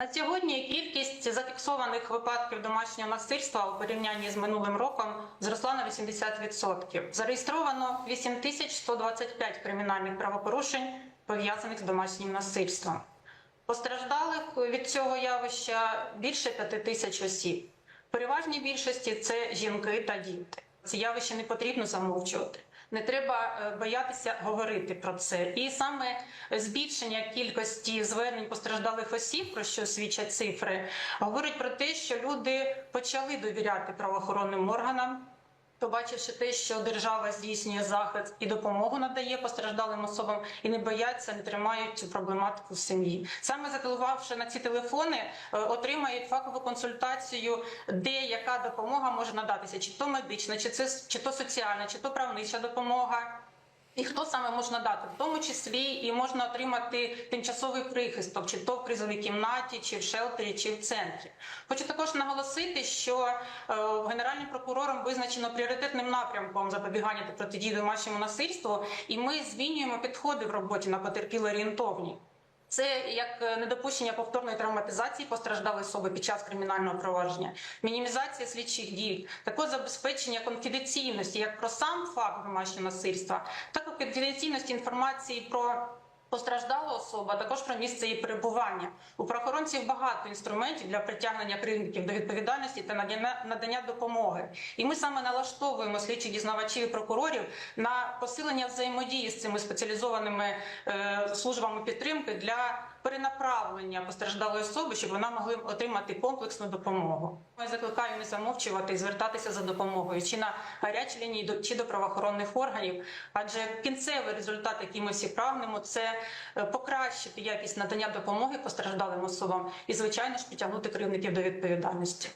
На сьогодні кількість зафіксованих випадків домашнього насильства у порівнянні з минулим роком зросла на 80%. Зареєстровано 8125 кримінальних правопорушень, пов'язаних з домашнім насильством. Постраждалих від цього явища більше 5 тисяч осіб. Переважній більшості це жінки та діти. Ці явища не потрібно замовчувати. Не треба е, боятися говорити про це. І саме збільшення кількості звернень постраждалих осіб, про що свідчать цифри, говорить про те, що люди почали довіряти правоохоронним органам. Побачивши те, що держава здійснює захист і допомогу надає постраждалим особам, і не бояться, не тримають цю проблематику в сім'ї. Саме зателефонувавши на ці телефони, е, отримають фахову консультацію, де яка допомога може надатися, чи то медична, чи це чи то соціальна, чи то правнича допомога. І хто саме можна дати, в тому числі і можна отримати тимчасовий прихисток, чи то в кризовій кімнаті, чи в шелтері, чи в центрі. Хочу також наголосити, що е, генеральним прокурором визначено пріоритетним напрямком запобігання та протидії домашньому насильству, і ми змінюємо підходи в роботі на потерпіло орієнтовні. Це як е, недопущення повторної травматизації постраждалої особи під час кримінального провадження, мінімізація слідчих дій, також забезпечення конфіденційності як про сам факт домашнього насильства, так і конфіденційності інформації про постраждалу особа, а також про місце її перебування. У правоохоронців багато інструментів для притягнення кривдників до відповідальності та надання допомоги. І ми саме налаштовуємо слідчих дізнавачів і прокурорів на посилення взаємодії з цими спеціалізованими е, службами підтримки для перенаправлення постраждалої особи, щоб вона могла отримати комплексну допомогу. Ми закликаємо замовчувати і звертатися за допомогою чи на гарячі лінії чи до правоохоронних органів, адже кінцевий результат, який ми всі прагнемо, це е, покращити якість надання допомоги постраждалим особам і, звичайно ж, притягнути керівників до відповідальності.